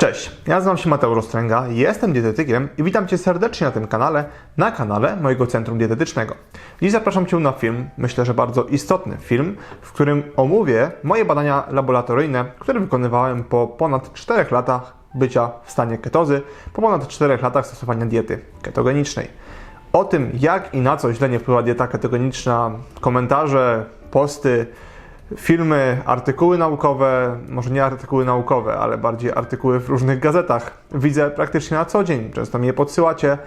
Cześć, ja nazywam się Mateusz Ostręga, jestem dietetykiem i witam Cię serdecznie na tym kanale, na kanale mojego Centrum Dietetycznego. Dziś zapraszam Cię na film, myślę, że bardzo istotny film, w którym omówię moje badania laboratoryjne, które wykonywałem po ponad 4 latach bycia w stanie ketozy, po ponad 4 latach stosowania diety ketogenicznej. O tym, jak i na co źle nie wpływa dieta ketogeniczna, komentarze, posty, filmy, artykuły naukowe, może nie artykuły naukowe, ale bardziej artykuły w różnych gazetach. Widzę praktycznie na co dzień, często mi je podsyłacie.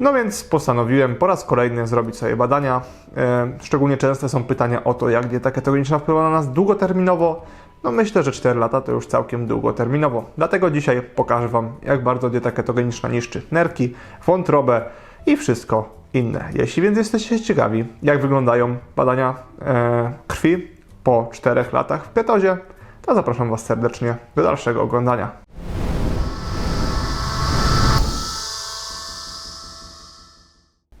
No więc postanowiłem po raz kolejny zrobić sobie badania. E, Szczególnie częste są pytania o to, jak dieta ketogeniczna wpływa na nas długoterminowo. No myślę, że 4 lata to już całkiem długoterminowo. Dlatego dzisiaj pokażę Wam, jak bardzo dieta ketogeniczna niszczy nerki, wątrobę i wszystko inne. Jeśli więc jesteście ciekawi, jak wyglądają badania e, krwi po 4 latach w ketozie, to zapraszam Was serdecznie do dalszego oglądania.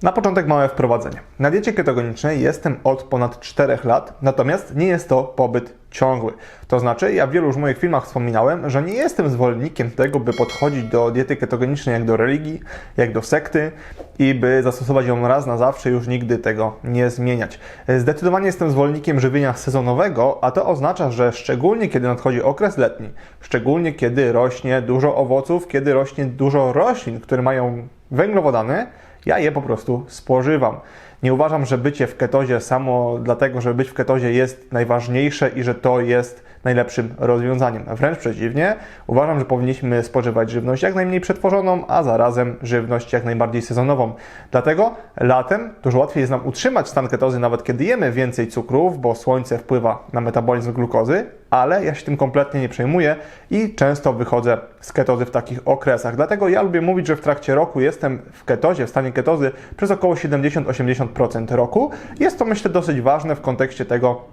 Na początek małe wprowadzenie. Na diecie ketogenicznej jestem od ponad 4 lat, natomiast nie jest to pobyt ciągły. To znaczy, ja w wielu już moich filmach wspominałem, że nie jestem zwolennikiem tego, by podchodzić do diety ketogenicznej jak do religii, jak do sekty i by zastosować ją raz na zawsze, już nigdy tego nie zmieniać. Zdecydowanie jestem zwolennikiem żywienia sezonowego, a to oznacza, że szczególnie kiedy nadchodzi okres letni, szczególnie kiedy rośnie dużo owoców, kiedy rośnie dużo roślin, które mają węglowodany, ja je po prostu spożywam. Nie uważam, że bycie w ketozie samo dlatego, że być w ketozie jest najważniejsze i że to jest najlepszym rozwiązaniem. Wręcz przeciwnie, uważam, że powinniśmy spożywać żywność jak najmniej przetworzoną, a zarazem żywność jak najbardziej sezonową. Dlatego latem dużo łatwiej jest nam utrzymać stan ketozy, nawet kiedy jemy więcej cukrów, bo słońce wpływa na metabolizm glukozy, ale ja się tym kompletnie nie przejmuję i często wychodzę z ketozy w takich okresach. Dlatego ja lubię mówić, że w trakcie roku jestem w ketozie, w stanie ketozy przez około 70-80% roku. Jest to myślę dosyć ważne w kontekście tego,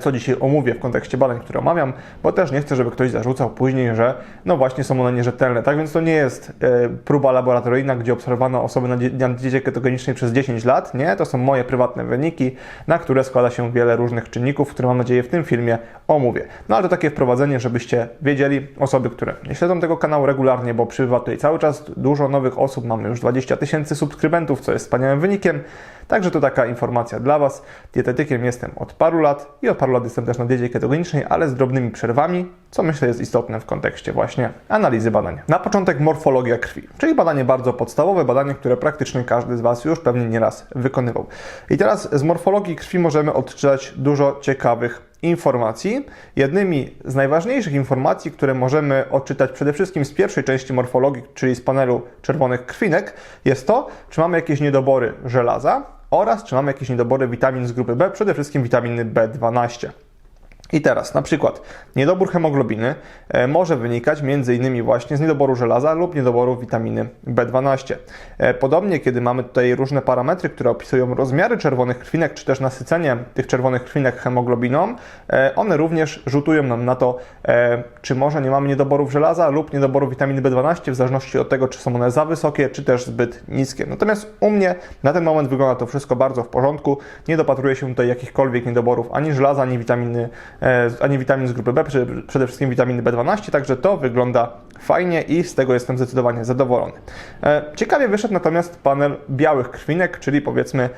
co dzisiaj omówię w kontekście badań, które omawiam, bo też nie chcę, żeby ktoś zarzucał później, że no właśnie są one nierzetelne. Tak więc to nie jest e, próba laboratoryjna, gdzie obserwowano osoby na diecie ketogenicznej przez 10 lat. Nie, to są moje prywatne wyniki, na które składa się wiele różnych czynników, które mam nadzieję w tym filmie omówię. No ale to takie wprowadzenie, żebyście wiedzieli, osoby, które nie śledzą tego kanału regularnie, bo przybywa tutaj cały czas dużo nowych osób, mamy już 20 tysięcy subskrybentów, co jest wspaniałym wynikiem. Także to taka informacja dla Was. Dietetykiem jestem od paru lat i od paru lat jestem też na diecie ketogenicznej, ale z drobnymi przerwami, co myślę jest istotne w kontekście właśnie analizy badań. Na początek morfologia krwi, czyli badanie bardzo podstawowe, badanie, które praktycznie każdy z Was już pewnie nieraz wykonywał. I teraz z morfologii krwi możemy odczytać dużo ciekawych informacji. Jednymi z najważniejszych informacji, które możemy odczytać przede wszystkim z pierwszej części morfologii, czyli z panelu czerwonych krwinek, jest to, czy mamy jakieś niedobory żelaza oraz czy mamy jakieś niedobory witamin z grupy B, przede wszystkim witaminy B12. I teraz, na przykład, niedobór hemoglobiny e, może wynikać m.in. właśnie z niedoboru żelaza lub niedoboru witaminy B12. E, Podobnie, kiedy mamy tutaj różne parametry, które opisują rozmiary czerwonych krwinek, czy też nasycenie tych czerwonych krwinek hemoglobiną, e, one również rzutują nam na to, czy może nie mamy niedoborów żelaza lub niedoboru witaminy B12, w zależności od tego, czy są one za wysokie, czy też zbyt niskie. Natomiast u mnie na ten moment wygląda to wszystko bardzo w porządku. Nie dopatruję się tutaj jakichkolwiek niedoborów ani żelaza, ani witaminy e, ani witamin z grupy B, przede, wszystkim witaminy B12, także to wygląda fajnie i z tego jestem zdecydowanie zadowolony. E, Ciekawie wyszedł natomiast panel białych krwinek, czyli powiedzmy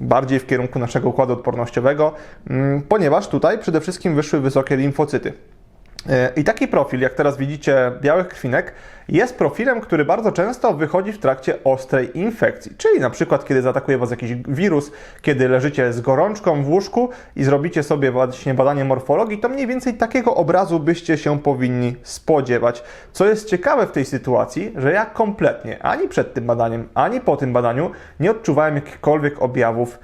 bardziej w kierunku naszego układu odpornościowego, mm, ponieważ tutaj przede wszystkim wyszły wysokie limfocyty. E, I taki profil, jak teraz widzicie, białych krwinek, jest profilem, który bardzo często wychodzi w trakcie ostrej infekcji. Czyli na przykład, kiedy zaatakuje Was jakiś wirus, kiedy leżycie z gorączką w łóżku i zrobicie sobie właśnie badanie morfologii, to mniej więcej takiego obrazu byście się powinni spodziewać. Co jest ciekawe w tej sytuacji, że ja kompletnie ani przed tym badaniem, ani po tym badaniu nie odczuwałem jakichkolwiek objawów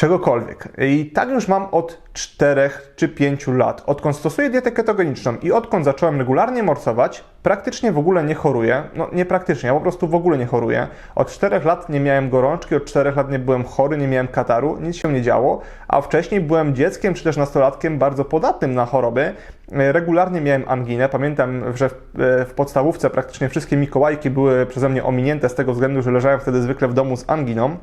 czegokolwiek. I tak już mam od 4 czy 5 lat. Odkąd stosuję dietę ketogeniczną i odkąd zacząłem regularnie morsować, praktycznie w ogóle nie choruję. No nie praktycznie, ja po prostu w ogóle nie choruję. Od 4 lat nie miałem gorączki, od 4 lat nie byłem chory, nie miałem kataru, nic się nie działo, a wcześniej byłem dzieckiem czy też nastolatkiem bardzo podatnym na choroby. Regularnie miałem anginę. Pamiętam, że w, w podstawówce praktycznie wszystkie Mikołajki były przeze mnie ominięte z tego względu, że leżałem wtedy zwykle w domu z anginą.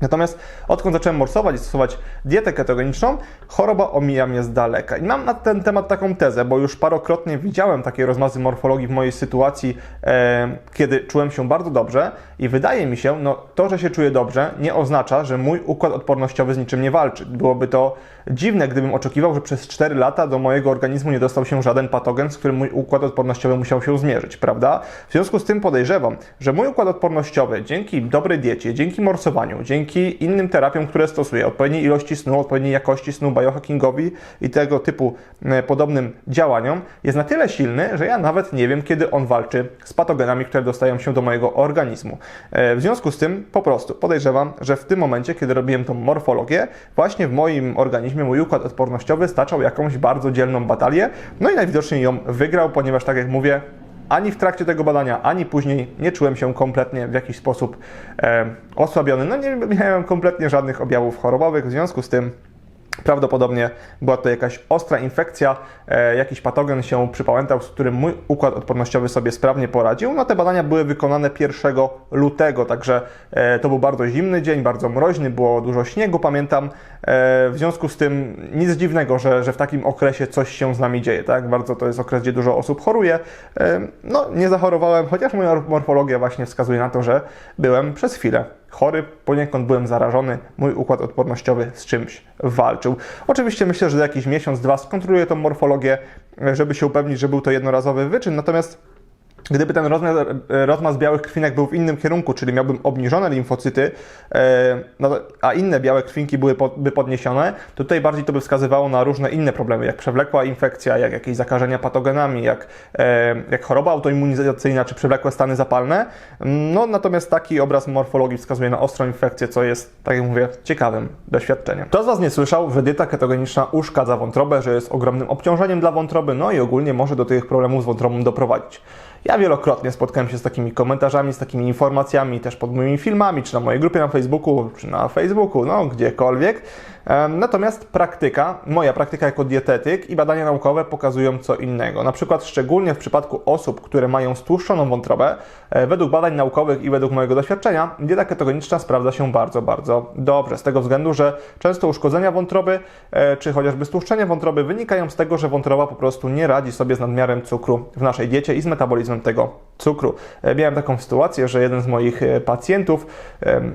Natomiast odkąd zacząłem morsować i stosować dietę ketogeniczną, choroba omija mnie z daleka. I mam na ten temat taką tezę, bo już parokrotnie widziałem takie rozmazy morfologii w mojej sytuacji, e, kiedy czułem się bardzo dobrze i wydaje mi się, no to, że się czuję dobrze, nie oznacza, że mój układ odpornościowy z niczym nie walczy. Byłoby to dziwne, gdybym oczekiwał, że przez 4 lata do mojego organizmu nie dostał się żaden patogen, z którym mój układ odpornościowy musiał się zmierzyć, prawda? W związku z tym podejrzewam, że mój układ odpornościowy dzięki dobrej diecie, dzięki morsowaniu, dzięki innym terapiom, które stosuję, odpowiedniej ilości snu, odpowiedniej jakości snu, biohackingowi i tego typu e, podobnym działaniom, jest na tyle silny, że ja nawet nie wiem, kiedy on walczy z patogenami, które dostają się do mojego organizmu. E, W związku z tym po prostu podejrzewam, że w tym momencie, kiedy robiłem tą morfologię, właśnie w moim organizmie mój układ odpornościowy staczał jakąś bardzo dzielną batalię, no i najwidoczniej ją wygrał, ponieważ tak jak mówię, ani w trakcie tego badania, ani później nie czułem się kompletnie w jakiś sposób e, osłabiony. No nie miałem kompletnie żadnych objawów chorobowych, w związku z tym Prawdopodobnie była to jakaś ostra infekcja, e, jakiś patogen się przypałętał, z którym mój układ odpornościowy sobie sprawnie poradził. No te badania były wykonane 1 lutego, także e, to był bardzo zimny dzień, bardzo mroźny, było dużo śniegu, pamiętam. E, w związku z tym nic dziwnego, że, że w takim okresie coś się z nami dzieje, tak? Bardzo to jest okres, gdzie dużo osób choruje. No nie zachorowałem, chociaż moja morfologia właśnie wskazuje na to, że byłem przez chwilę chory, poniekąd byłem zarażony, mój układ odpornościowy z czymś walczył. Oczywiście myślę, że za jakiś miesiąc, dwa skontroluję tą morfologię, żeby się upewnić, że był to jednorazowy wyczyn, natomiast Gdyby ten rozmiar, rozmaz białych krwinek był w innym kierunku, czyli miałbym obniżone limfocyty, e, no, a inne białe krwinki byłyby podniesione, to tutaj bardziej to by wskazywało na różne inne problemy, jak przewlekła infekcja, jak jakieś zakażenia patogenami, jak, e, jak choroba autoimmunizacyjna czy przewlekłe stany zapalne. No, natomiast taki obraz morfologii wskazuje na ostrą infekcję, co jest, tak jak mówię, ciekawym doświadczeniem. Kto z Was nie słyszał, że dieta ketogeniczna uszkadza wątrobę, że jest ogromnym obciążeniem dla wątroby, no i ogólnie może do tych problemów z wątrobą doprowadzić. Ja wielokrotnie spotkałem się z takimi komentarzami, z takimi informacjami, też pod moimi filmami, czy na mojej grupie na Facebooku, czy na Facebooku, no gdziekolwiek. Natomiast praktyka, moja praktyka jako dietetyk i badania naukowe pokazują co innego. Na przykład szczególnie w przypadku osób, które mają stłuszczoną wątrobę, e, według badań naukowych i według mojego doświadczenia, dieta ketogeniczna sprawdza się bardzo, bardzo dobrze. Z tego względu, że często uszkodzenia wątroby, e, czy chociażby stłuszczenie wątroby wynikają z tego, że wątroba po prostu nie radzi sobie z nadmiarem cukru w naszej diecie i z metabolizmem tego cukru. E, Miałem taką sytuację, że jeden z moich pacjentów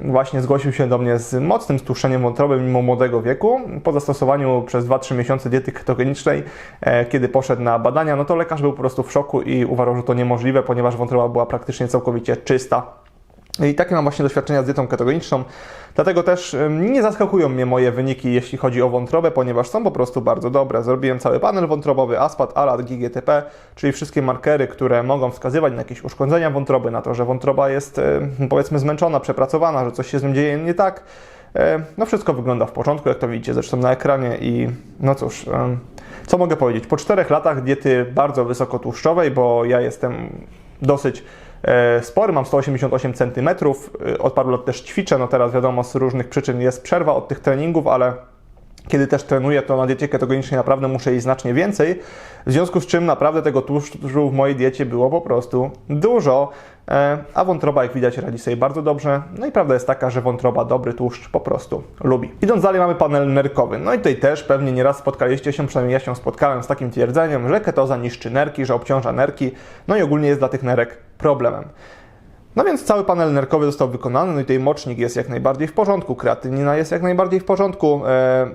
właśnie zgłosił się do mnie z mocnym stłuszczeniem wątroby mimo młodego wieku. Po zastosowaniu przez 2-3 miesiące diety ketogenicznej, e, kiedy poszedł na badania, no to lekarz był po prostu w szoku i uważał, że to niemożliwe, ponieważ wątroba była praktycznie całkowicie czysta. I takie mam właśnie doświadczenia z dietą ketogeniczną. Dlatego też nie zaskakują mnie moje wyniki, jeśli chodzi o wątrobę, ponieważ są po prostu bardzo dobre. Zrobiłem cały panel wątrobowy, ASPAT, ALAT, GGTP, czyli wszystkie markery, które mogą wskazywać na jakieś uszkodzenia wątroby, na to, że wątroba jest powiedzmy zmęczona, przepracowana, że coś się z nią dzieje nie tak. No wszystko wygląda w porządku, jak to widzicie zresztą na ekranie i no cóż, co mogę powiedzieć? Po czterech latach diety bardzo wysokotłuszczowej, bo ja jestem dosyć spory, mam 188 cm, od paru lat też ćwiczę, no teraz wiadomo z różnych przyczyn jest przerwa od tych treningów, ale kiedy też trenuję, to na diecie ketogenicznej naprawdę muszę jeść znacznie więcej, w związku z czym naprawdę tego tłuszczu w mojej diecie było po prostu dużo, e, a wątroba, jak widać, radzi sobie bardzo dobrze. No i prawda jest taka, że wątroba dobry tłuszcz po prostu lubi. Idąc dalej, mamy panel nerkowy. No i tutaj też pewnie nieraz spotkaliście się, przynajmniej ja się spotkałem z takim twierdzeniem, że ketoza niszczy nerki, że obciąża nerki, no i ogólnie jest dla tych nerek problemem. No więc cały panel nerkowy został wykonany, no i tutaj mocznik jest jak najbardziej w porządku, kreatynina jest jak najbardziej w porządku, e,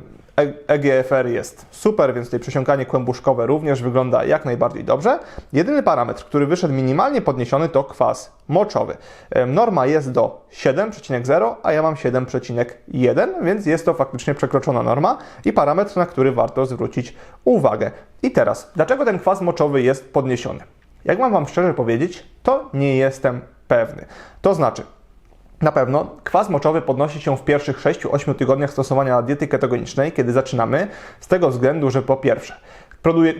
EGFR jest super, więc tutaj przesiąkanie kłębuszkowe również wygląda jak najbardziej dobrze. Jedyny parametr, który wyszedł minimalnie podniesiony to kwas moczowy. Norma jest do 7,0, a ja mam 7,1, więc jest to faktycznie przekroczona norma i parametr, na który warto zwrócić uwagę. I teraz, dlaczego ten kwas moczowy jest podniesiony? Jak mam Wam szczerze powiedzieć, to nie jestem pewny. To znaczy, na pewno kwas moczowy podnosi się w pierwszych 6-8 tygodniach stosowania diety ketogenicznej, kiedy zaczynamy, z tego względu, że po pierwsze,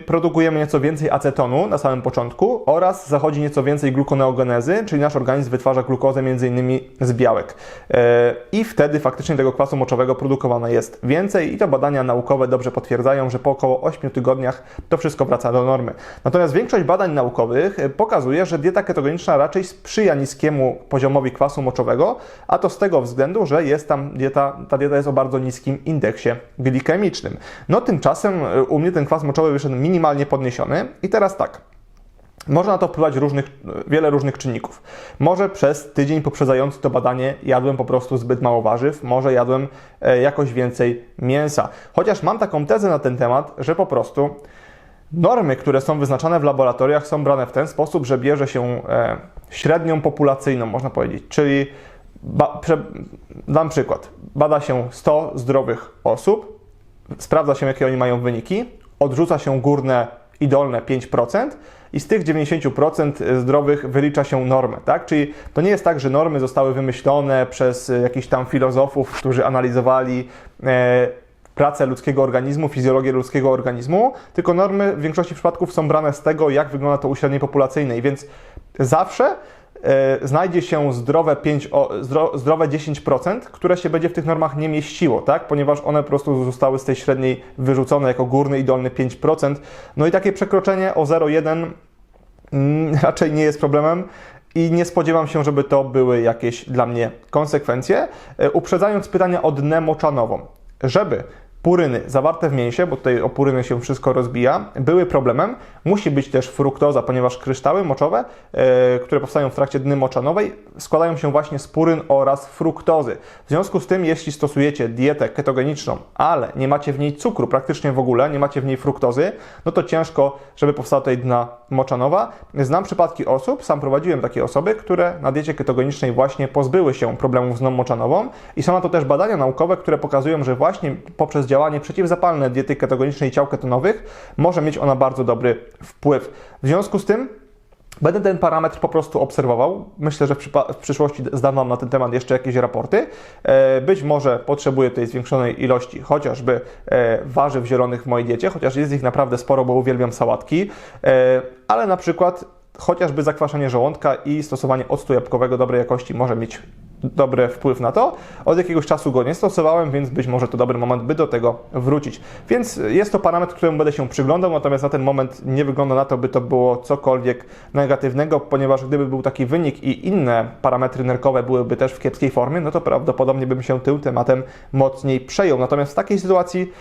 produkujemy nieco więcej acetonu na samym początku oraz zachodzi nieco więcej glukoneogenezy, czyli nasz organizm wytwarza glukozę m.in. z białek. E, I wtedy faktycznie tego kwasu moczowego produkowane jest więcej i to badania naukowe dobrze potwierdzają, że po około 8 tygodniach to wszystko wraca do normy. Natomiast większość badań naukowych e, pokazuje, że dieta ketogeniczna raczej sprzyja niskiemu poziomowi kwasu moczowego, a to z tego względu, że jest tam dieta, ta dieta jest o bardzo niskim indeksie glikemicznym. No tymczasem e, u mnie ten kwas moczowy minimalnie podniesiony i teraz tak. Może na to wpływać różnych, wiele różnych czynników. Może przez tydzień poprzedzający to badanie jadłem po prostu zbyt mało warzyw, może jadłem e, jakoś więcej mięsa. Chociaż mam taką tezę na ten temat, że po prostu normy, które są wyznaczane w laboratoriach, są brane w ten sposób, że bierze się e, średnią populacyjną, można powiedzieć. Czyli dam przykład. Bada się 100 zdrowych osób, sprawdza się, jakie oni mają wyniki, odrzuca się górne i dolne 5% i z tych 90% zdrowych wylicza się normę, tak? Czyli to nie jest tak, że normy zostały wymyślone przez jakichś tam filozofów, którzy analizowali e, pracę ludzkiego organizmu, fizjologię ludzkiego organizmu, tylko normy w większości przypadków są brane z tego, jak wygląda to u średniej populacyjnej, więc zawsze e, znajdzie się zdrowe, 5, o, zdro, zdrowe 10%, które się będzie w tych normach nie mieściło, tak? ponieważ one po prostu zostały z tej średniej wyrzucone jako górny i dolny 5%. No i takie przekroczenie o 0,1 mm, raczej nie jest problemem. I nie spodziewam się, żeby to były jakieś dla mnie konsekwencje. E, Uprzedzając pytania o dnę moczanową. Żeby puryny zawarte w mięsie, bo tutaj o puryny się wszystko rozbija, były problemem. Musi być też fruktoza, ponieważ kryształy moczowe, e, które powstają w trakcie dny moczanowej, składają się właśnie z puryn oraz fruktozy. W związku z tym, jeśli stosujecie dietę ketogeniczną, ale nie macie w niej cukru praktycznie w ogóle, nie macie w niej fruktozy, no to ciężko, żeby powstała tutaj dna moczanowa. Znam przypadki osób, sam prowadziłem takie osoby, które na diecie ketogenicznej właśnie pozbyły się problemów z dną moczanową i są na to też badania naukowe, które pokazują, że właśnie poprzez działanie przeciwzapalne diety ketogenicznej i ciał ketonowych może mieć ona bardzo dobry wpływ. W związku z tym Będę ten parametr po prostu obserwował. Myślę, że w, w przyszłości zdam Wam na ten temat jeszcze jakieś raporty. E, być może potrzebuję tej zwiększonej ilości chociażby e, warzyw zielonych w mojej diecie, chociaż jest ich naprawdę sporo, bo uwielbiam sałatki, e, ale na przykład chociażby zakwaszenie żołądka i stosowanie octu jabłkowego dobrej jakości może mieć dobry wpływ na to. Od jakiegoś czasu go nie stosowałem, więc być może to dobry moment, by do tego wrócić. Więc jest to parametr, któremu będę się przyglądał, natomiast na ten moment nie wygląda na to, by to było cokolwiek negatywnego, ponieważ gdyby był taki wynik i inne parametry nerkowe byłyby też w kiepskiej formie, no to prawdopodobnie bym się tym tematem mocniej przejął. Natomiast w takiej sytuacji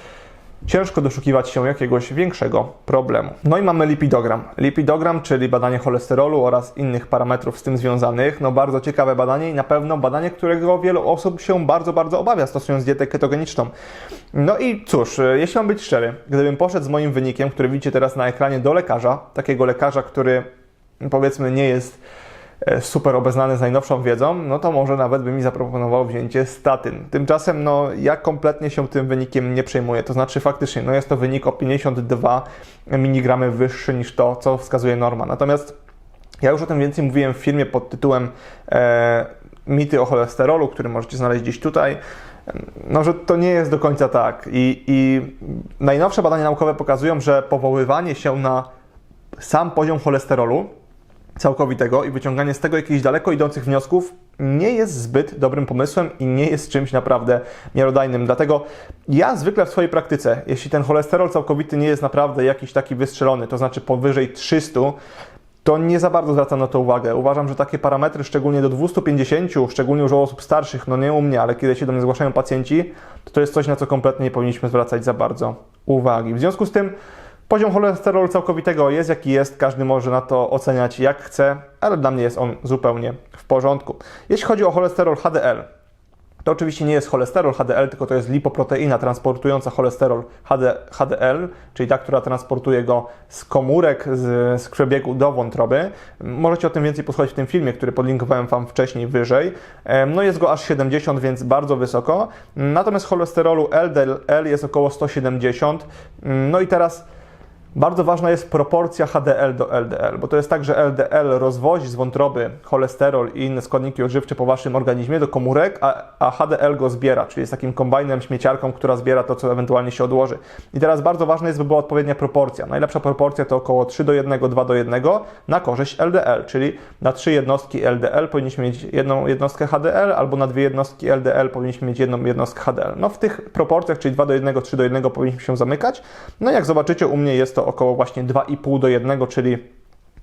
ciężko doszukiwać się jakiegoś większego problemu. No i mamy lipidogram. Lipidogram, czyli badanie cholesterolu oraz innych parametrów z tym związanych. No bardzo ciekawe badanie i na pewno badanie, którego wielu osób się bardzo, bardzo obawia stosując dietę ketogeniczną. No i cóż, jeśli mam być szczery, gdybym poszedł z moim wynikiem, który widzicie teraz na ekranie do lekarza, takiego lekarza, który powiedzmy nie jest e, super obeznany z najnowszą wiedzą, no to może nawet by mi zaproponował wzięcie statyn. Tymczasem no ja kompletnie się tym wynikiem nie przejmuję, to znaczy faktycznie no jest to wynik o 52 mg wyższy niż to, co wskazuje norma. Natomiast ja już o tym więcej mówiłem w filmie pod tytułem e, Mity o cholesterolu, który możecie znaleźć gdzieś tutaj. No, że to nie jest do końca tak. I, I najnowsze badania naukowe pokazują, że powoływanie się na sam poziom cholesterolu całkowitego i wyciąganie z tego jakichś daleko idących wniosków nie jest zbyt dobrym pomysłem i nie jest czymś naprawdę miarodajnym. Dlatego ja zwykle w swojej praktyce, jeśli ten cholesterol całkowity nie jest naprawdę jakiś taki wystrzelony, to znaczy powyżej 300, to nie za bardzo zwracam na to uwagę. Uważam, że takie parametry, szczególnie do 250, szczególnie już u osób starszych, no nie u mnie, ale kiedy się do mnie zgłaszają pacjenci, to to jest coś, na co kompletnie nie powinniśmy zwracać za bardzo uwagi. W związku z tym poziom cholesterolu całkowitego jest jaki jest, każdy może na to oceniać jak chce, ale dla mnie jest on zupełnie w porządku. Jeśli chodzi o cholesterol HDL, to oczywiście nie jest cholesterol HDL, tylko to jest lipoproteina transportująca cholesterol HD, HDL, czyli ta, która transportuje go z komórek, z, z krwiobiegu do wątroby. Możecie o tym więcej posłuchać w tym filmie, który podlinkowałem Wam wcześniej wyżej. No jest go aż 70, więc bardzo wysoko. Natomiast cholesterolu LDL jest około 170. No i teraz Bardzo ważna jest proporcja HDL do LDL, bo to jest tak, że LDL rozwozi z wątroby cholesterol i inne składniki odżywcze po waszym organizmie do komórek, a, a HDL go zbiera, czyli jest takim kombajnem, śmieciarką, która zbiera to, co ewentualnie się odłoży. I teraz bardzo ważne jest, by była odpowiednia proporcja. Najlepsza proporcja to około 3 do 1, 2 do 1 na korzyść LDL, czyli na 3 jednostki LDL powinniśmy mieć jedną jednostkę HDL, albo na dwie jednostki LDL powinniśmy mieć jedną jednostkę HDL. No w tych proporcjach, czyli 2 do 1, 3 do 1 powinniśmy się zamykać. No jak zobaczycie, u mnie jest to około właśnie 2,5 do 1, czyli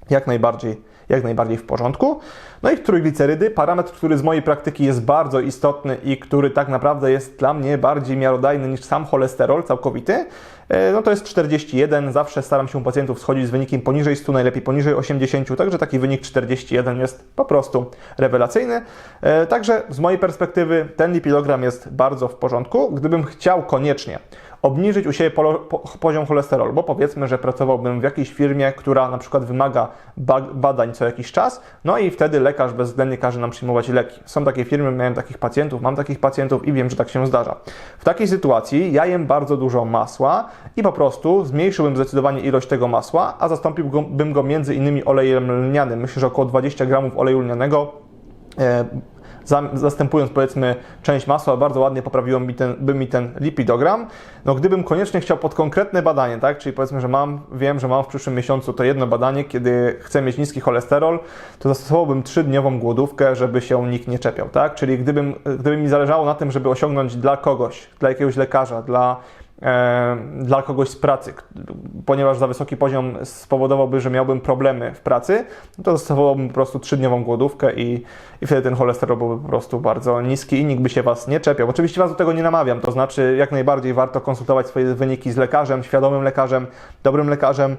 jak najbardziej, jak najbardziej w porządku. No i trójglicerydy, parametr, który z mojej praktyki jest bardzo istotny i który tak naprawdę jest dla mnie bardziej miarodajny niż sam cholesterol całkowity, e, no to jest 41. Zawsze staram się u pacjentów schodzić z wynikiem poniżej 100, najlepiej poniżej 80, także taki wynik 41 jest po prostu rewelacyjny. E, Także z mojej perspektywy ten lipidogram jest bardzo w porządku. Gdybym chciał koniecznie obniżyć u siebie poziom cholesterolu, bo powiedzmy, że pracowałbym w jakiejś firmie, która na przykład wymaga ba, badań co jakiś czas, no i wtedy lekarz bezwzględnie każe nam przyjmować leki. Są takie firmy, miałem takich pacjentów, mam takich pacjentów i wiem, że tak się zdarza. W takiej sytuacji ja jem bardzo dużo masła i po prostu zmniejszyłbym zdecydowanie ilość tego masła, a zastąpiłbym go między innymi olejem lnianym. Myślę, że około 20 gramów oleju lnianego e, zastępując powiedzmy część masła, bardzo ładnie poprawiło mi ten, by mi ten lipidogram. No gdybym koniecznie chciał pod konkretne badanie, tak, czyli powiedzmy, że mam, wiem, że mam w przyszłym miesiącu to jedno badanie, kiedy chcę mieć niski cholesterol, to zastosowałbym trzydniową głodówkę, żeby się nikt nie czepiał, tak, czyli gdybym, gdyby mi zależało na tym, żeby osiągnąć dla kogoś, dla jakiegoś lekarza, dla dla kogoś z pracy, ponieważ za wysoki poziom spowodowałby, że miałbym problemy w pracy, no to zastosowałbym po prostu trzydniową głodówkę i, i wtedy ten cholesterol byłby po prostu bardzo niski i nikt by się Was nie czepiał. Oczywiście Was do tego nie namawiam, to znaczy jak najbardziej warto konsultować swoje wyniki z lekarzem, świadomym lekarzem, dobrym lekarzem.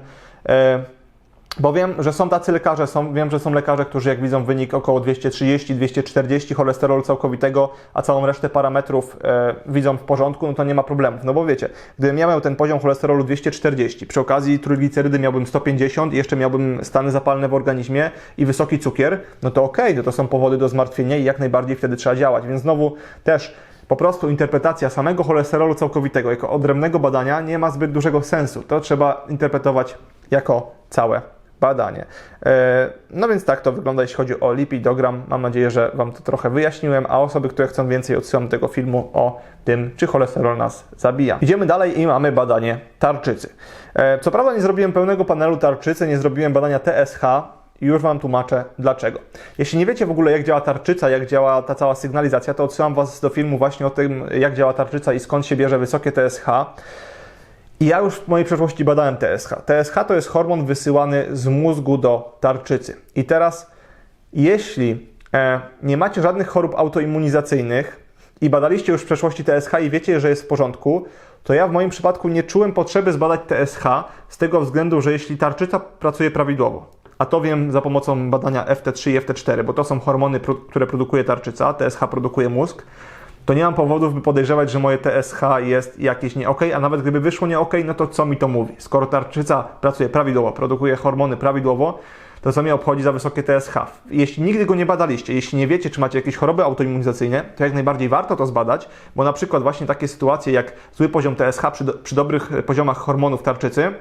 Bo wiem, że są tacy lekarze, są, wiem, że są lekarze, którzy jak widzą wynik około 230-240 cholesterolu całkowitego, a całą resztę parametrów e, widzą w porządku, no to nie ma problemów. No bo wiecie, gdybym ja miał ten poziom cholesterolu 240, przy okazji trójglicerydy miałbym 150 i jeszcze miałbym stany zapalne w organizmie i wysoki cukier, no to okej, okay, no to są powody do zmartwienia i jak najbardziej wtedy trzeba działać. Więc znowu też po prostu interpretacja samego cholesterolu całkowitego jako odrębnego badania nie ma zbyt dużego sensu. To trzeba interpretować jako całe badanie. E, no więc tak to wygląda, jeśli chodzi o lipidogram. Mam nadzieję, że Wam to trochę wyjaśniłem, a osoby, które chcą więcej, odsyłam tego filmu o tym, czy cholesterol nas zabija. Idziemy dalej i mamy badanie tarczycy. E, co prawda nie zrobiłem pełnego panelu tarczycy, nie zrobiłem badania TSH, i już Wam tłumaczę dlaczego. Jeśli nie wiecie w ogóle, jak działa tarczyca, jak działa ta cała sygnalizacja, to odsyłam Was do filmu właśnie o tym, jak działa tarczyca i skąd się bierze wysokie TSH. I ja już w mojej przeszłości badałem TSH. TSH to jest hormon wysyłany z mózgu do tarczycy. I teraz, jeśli e, nie macie żadnych chorób autoimmunizacyjnych i badaliście już w przeszłości TSH i wiecie, że jest w porządku, to ja w moim przypadku nie czułem potrzeby zbadać TSH z tego względu, że jeśli tarczyca pracuje prawidłowo, a to wiem za pomocą badania FT3 i FT4, bo to są hormony, które produkuje tarczyca, TSH produkuje mózg, to nie mam powodów, by podejrzewać, że moje TSH jest jakieś nie a nawet gdyby wyszło nie no to co mi to mówi? Skoro tarczyca pracuje prawidłowo, produkuje hormony prawidłowo, to co mnie obchodzi za wysokie TSH? Jeśli nigdy go nie badaliście, jeśli nie wiecie, czy macie jakieś choroby autoimmunizacyjne, to jak najbardziej warto to zbadać, bo na przykład właśnie takie sytuacje jak zły poziom TSH przy, do, przy dobrych poziomach hormonów tarczycy,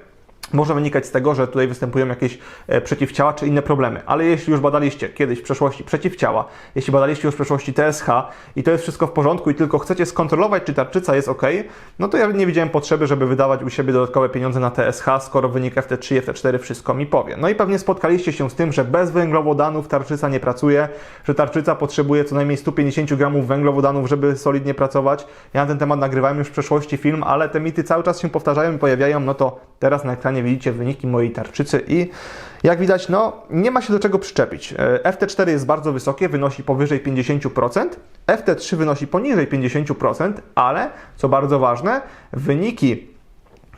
może wynikać z tego, że tutaj występują jakieś e, przeciwciała czy inne problemy. Ale jeśli już badaliście kiedyś w przeszłości przeciwciała, jeśli badaliście już w przeszłości TSH i to jest wszystko w porządku i tylko chcecie skontrolować, czy tarczyca jest ok, no to ja nie widziałem potrzeby, żeby wydawać u siebie dodatkowe pieniądze na TSH, skoro wynik FT3, FT4 wszystko mi powie. No i pewnie spotkaliście się z tym, że bez węglowodanów tarczyca nie pracuje, że tarczyca potrzebuje co najmniej 150 gramów węglowodanów, żeby solidnie pracować. Ja na ten temat nagrywałem już w przeszłości film, ale te mity cały czas się powtarzają i pojawiają, no to teraz na ekranie widzicie wyniki mojej tarczycy i jak widać, no nie ma się do czego przyczepić. E, FT4 jest bardzo wysokie, wynosi powyżej 50%, FT3 wynosi poniżej 50%, ale co bardzo ważne, wyniki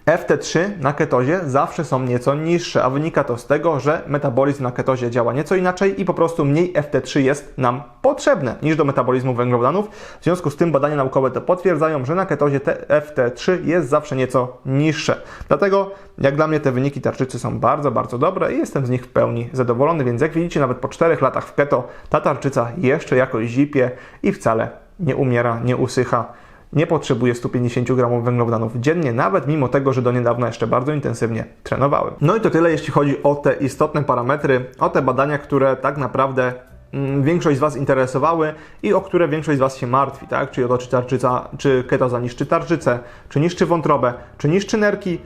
FT3 na ketozie zawsze są nieco niższe, a wynika to z tego, że metabolizm na ketozie działa nieco inaczej i po prostu mniej FT3 jest nam potrzebne niż do metabolizmu węglowodanów. W związku z tym badania naukowe to potwierdzają, że na ketozie FT3 jest zawsze nieco niższe. Dlatego jak dla mnie te wyniki tarczycy są bardzo, bardzo dobre i jestem z nich w pełni zadowolony, więc jak widzicie nawet po 4 latach w keto ta tarczyca jeszcze jakoś zipie i wcale nie umiera, nie usycha nie potrzebuję 150 gramów węglowodanów dziennie, nawet mimo tego, że do niedawna jeszcze bardzo intensywnie trenowałem. No i to tyle, jeśli chodzi o te istotne parametry, o te badania, które tak naprawdę mm, większość z Was interesowały i o które większość z Was się martwi, tak? Czyli o to, czy tarczyca, czy ketoza niszczy tarczycę, czy niszczy wątrobę, czy niszczy nerki,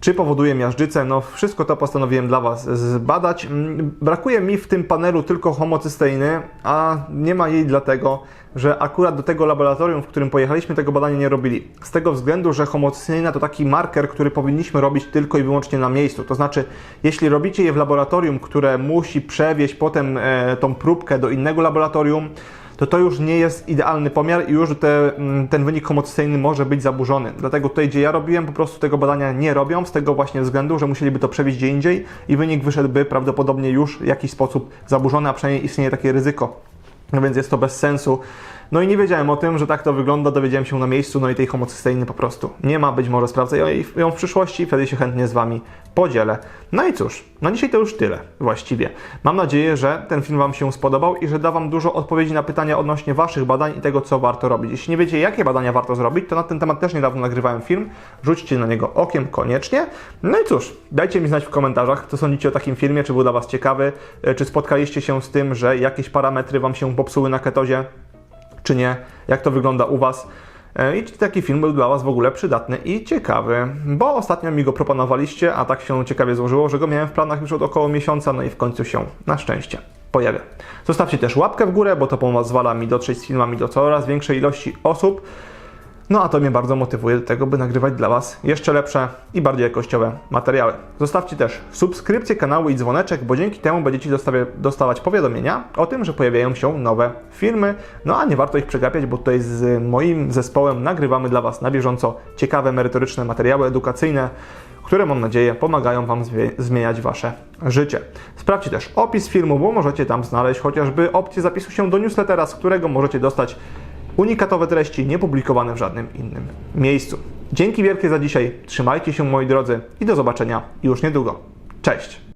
czy powoduje miażdżycę. No wszystko to postanowiłem dla Was zbadać. Mm, Brakuje mi w tym panelu tylko homocysteiny, a nie ma jej dlatego, że akurat do tego laboratorium, w którym pojechaliśmy, tego badania nie robili. Z tego względu, że homocysteina to taki marker, który powinniśmy robić tylko i wyłącznie na miejscu. To znaczy, jeśli robicie je w laboratorium, które musi przewieźć potem e, tą próbkę do innego laboratorium, to to już nie jest idealny pomiar i już te, mm, ten wynik homocysteiny może być zaburzony. Dlatego tutaj, gdzie ja robiłem, po prostu tego badania nie robią, z tego właśnie względu, że musieliby to przewieźć gdzie indziej i wynik wyszedłby prawdopodobnie już w jakiś sposób zaburzony, a przynajmniej istnieje takie ryzyko. No więc jest to bez sensu. No i nie wiedziałem o tym, że tak to wygląda, dowiedziałem się na miejscu, no i tej homocysteiny po prostu nie ma, być może sprawdzę ją- w przyszłości, wtedy się chętnie z Wami podzielę. No i cóż, na dzisiaj to już tyle właściwie. Mam nadzieję, że ten film Wam się spodobał i że da Wam dużo odpowiedzi na pytania odnośnie Waszych badań i tego, co warto robić. Jeśli nie wiecie, jakie badania warto zrobić, to na ten temat też niedawno nagrywałem film, rzućcie na niego okiem koniecznie. No i cóż, dajcie mi znać w komentarzach, co sądzicie o takim filmie, czy był dla Was ciekawy, e, czy spotkaliście się z tym, że jakieś parametry Wam się popsuły na ketozie, czy nie, jak to wygląda u Was e, i czy taki film był dla Was w ogóle przydatny i ciekawy, bo ostatnio mi go proponowaliście, a tak się ciekawie złożyło, że go miałem w planach już od około miesiąca, no i w końcu się na szczęście pojawia. Zostawcie też łapkę w górę, bo to pozwala mi dotrzeć z filmami do coraz większej ilości osób. No a to mnie bardzo motywuje do tego, by nagrywać dla Was jeszcze lepsze i bardziej jakościowe materiały. Zostawcie też subskrypcję kanału i dzwoneczek, bo dzięki temu będziecie dostawać powiadomienia o tym, że pojawiają się nowe filmy. No a nie warto ich przegapiać, bo tutaj z moim zespołem nagrywamy dla Was na bieżąco ciekawe, merytoryczne materiały edukacyjne, które mam nadzieję pomagają Wam zmieniać Wasze życie. Sprawdźcie też opis filmu, bo możecie tam znaleźć chociażby opcję zapisu się do newslettera, z którego możecie dostać unikatowe treści niepublikowane w żadnym innym miejscu. Dzięki wielkie za dzisiaj, trzymajcie się moi drodzy i do zobaczenia już niedługo. Cześć!